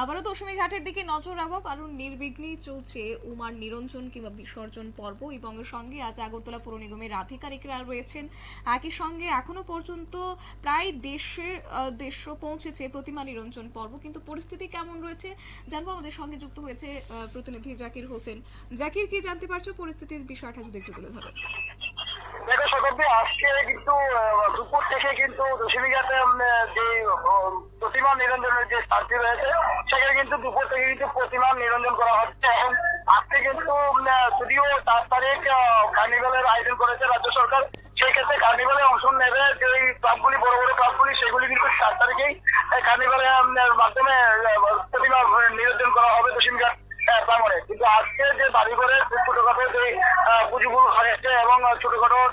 আবারও দশমী ঘাটের দিকে নজর রাখব, কারণ নির্বিঘ্নেই চলছে উমার নিরঞ্জন কিংবা বিসর্জন পর্ব। এবং সঙ্গে আজ আগরতলা পৌর নিগমের আধিকারিকরা রয়েছেন। একই সঙ্গে এখনও পর্যন্ত প্রায় দেশে দেড়শো পৌঁছেছে প্রতিমা নিরঞ্জন পর্ব। কিন্তু পরিস্থিতি কেমন রয়েছে জানব। আমাদের সঙ্গে যুক্ত হয়েছে প্রতিনিধি জাকির হোসেন। জাকির, কি জানতে পারছ? পরিস্থিতির বিষয়টা যদি একটু তুলে ধরো। দেখো শতাব্দী আজকে কিন্তু দুপুর থেকে কিন্তু উম, যে প্রতিমা নিরঞ্জনের যে স্থানটি রয়েছে সেখানে কিন্তু দুপুর থেকে কিন্তু প্রতিমা নিরঞ্জন করা হচ্ছে। এবং আজকে কিন্তু যদিও চার তারিখ কার্নিভালের আয়োজন করেছে রাজ্য সরকার সেই কার্নিভালে অংশ নেবে যে ক্লাবগুলি বড় বড় ক্লাবগুলি সেগুলি কিন্তু চার তারিখেই কার্নিভালের মাধ্যমে প্রতিমা নিরঞ্জন করা হবে দশমীঘাট কিন্তু আজকে যে বাড়িঘরে ছোটখাটো যে পুজোগুলো হয়েছে এবং ছোটখাটো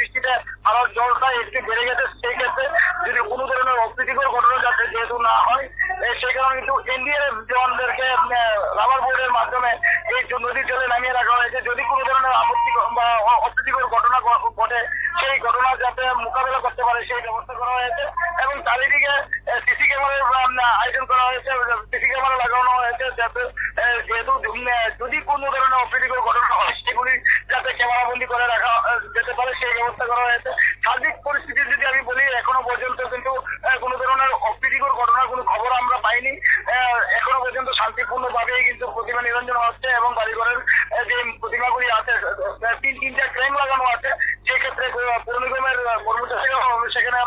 বৃষ্টিতে হারর জলটা একটু বেড়ে গেছে, সেই ক্ষেত্রে যদি কোনো ধরনের অপ্রীতিকর ঘটনা যাতে যেহেতু না হয় সেই কারণে কিন্তু এনডিএফ জওয়ানদেরকে রাবার বোর্ডের মাধ্যমে এই নদীর জলে নামিয়ে রাখা হয়েছে, যদি কোনো ধরনের আপত্তি বা অপ্রীতিকর ঘটনা ঘটে, সেই ঘটনা যাতে মোকাবেলা করতে পারে, সেই ব্যবস্থা করা হয়েছে এবং চারিদিকে সিসি ক্যামেরার আয়োজন করা হয়েছে সিসি ক্যামেরা লাগানো হয়েছে যাতে যেহেতু যদি কোনো ধরনের অপ্রীতিকর ঘটনা হয়, সেগুলি যাতে ক্যামেরা বন্দি করে যেতে পারে সেই ব্যবস্থা করা হয়েছে। সার্বিক পরিস্থিতি যদি আমি বলি এখনও পর্যন্ত কিন্তু কোনো ধরনের অপ্রীতিকর ঘটনার কোনো খবর আমরা পাইনি। এখনও পর্যন্ত শান্তিপূর্ণ ভাবেই কিন্তু প্রতিমা নিরঞ্জন হচ্ছে এবং বাড়িঘরের যে প্রতিমাগুলি আছে তিন তিনটা ক্রেন লাগানো আছে সেক্ষেত্রে পৌর নিগমের আহ, সেখানে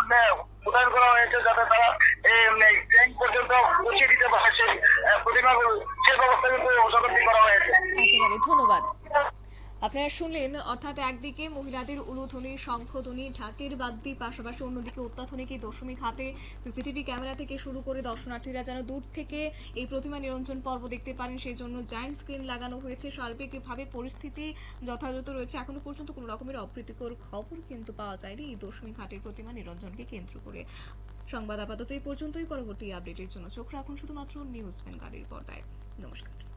মোতায়েন করা হয়েছে যাতে তারা ক্রেন পর্যন্ত পৌঁছে দিতে পারে সেই প্রতিমাগুলো। সে ব্যবস্থা কিন্তু শতাব্দী করা হয়েছে। ধন্যবাদ। আপনারা শুনলেন, অর্থাৎ একদিকে মহিলাদের উলুধ্বনি শঙ্খধ্বনি ঢাকের বাদ্যি পাশাপাশি অন্যদিকে অত্যাধুনিক এই দশমী ঘাটে সিসিটিভি ক্যামেরা থেকে শুরু করে দর্শনার্থীরা যেন দূর থেকে এই প্রতিমা নিরঞ্জন পর্ব দেখতে পারেন, সেই জন্য জায়ান্ট স্ক্রিন লাগানো হয়েছে। সার্বিকভাবে পরিস্থিতি যথাযথ রয়েছে। এখনও পর্যন্ত কোনো রকমের অপ্রীতিকর খবর কিন্তু পাওয়া যায়নি এই দশমী ঘাটের প্রতিমা নিরঞ্জনকে কেন্দ্র করে। সংবাদ আপাতত এই পর্যন্তই। পরবর্তী আপডেটের জন্য চোখ রাখুন শুধুমাত্র নিউজ ভ্যানগার্ডের পর্দায়। নমস্কার।